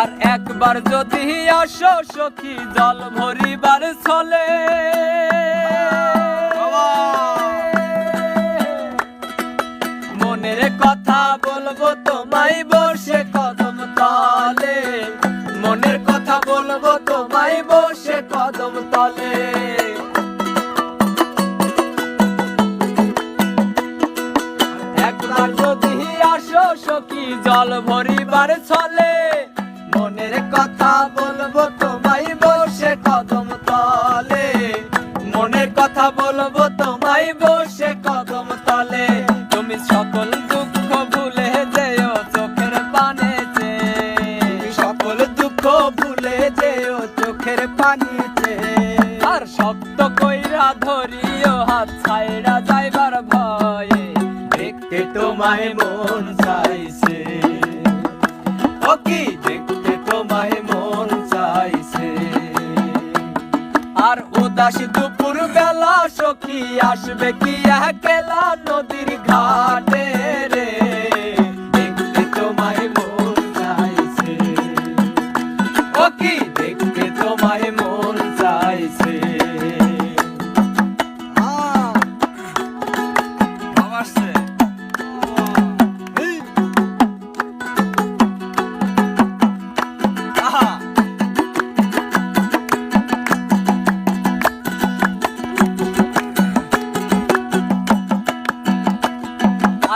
আর একবার যদি আসো সখী, জল ভরিবার ছলে। মনের কথা বলব তোমায় বসে কদম তলে। মনের কথা বলব তোমায় বসে কদম তলে। একবার যদি আসো সখী, জল ভরিবার ছলে। আর শক্ত কইরা ধরিও হাত ছাইরা যাইবার ভয়ে। দেখতে তোমায় মন চাইছে। ও কি? দেখতে তোমায় মন চাইছে। আর উদাস দুপুর বেলা সখী আসবে কি একলা নদীর ঘাটে?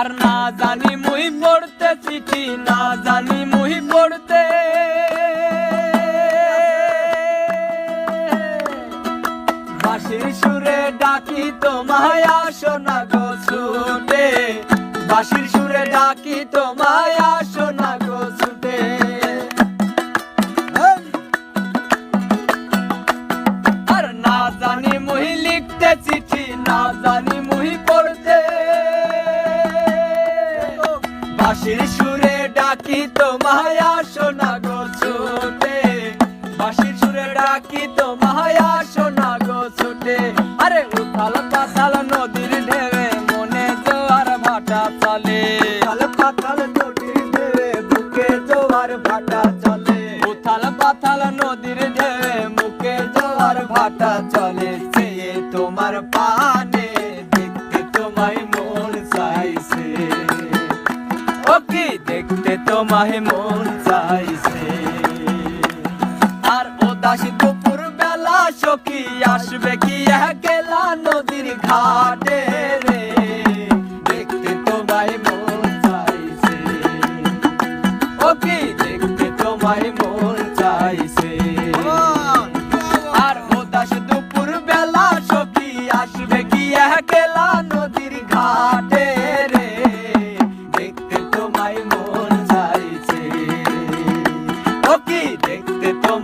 আর না জানি মুই পড়তে চিঠি, না জানি মুই পড়তে। বাঁশির সুরে ডাকি তোমায় আসো না গো ছুটে। বাঁশির সুরে ডাকি তোমায় আসো না গো ছুটে। আর না জানি মুই লিখতে চিঠি, না জানি ডাকি তোমায় আসো না গো ছোটে। বাঁশির সুরে ডাকি তোমায় আসো না গো ছোটে। আরে তোমায় মন চাইছে। আর উদাস দুপুর বেলা সখী আসবে কি একলা নদীর ঘাটে রে? দেখতে তোমায় মন চাইছে। ও কি দেখতে তোমায়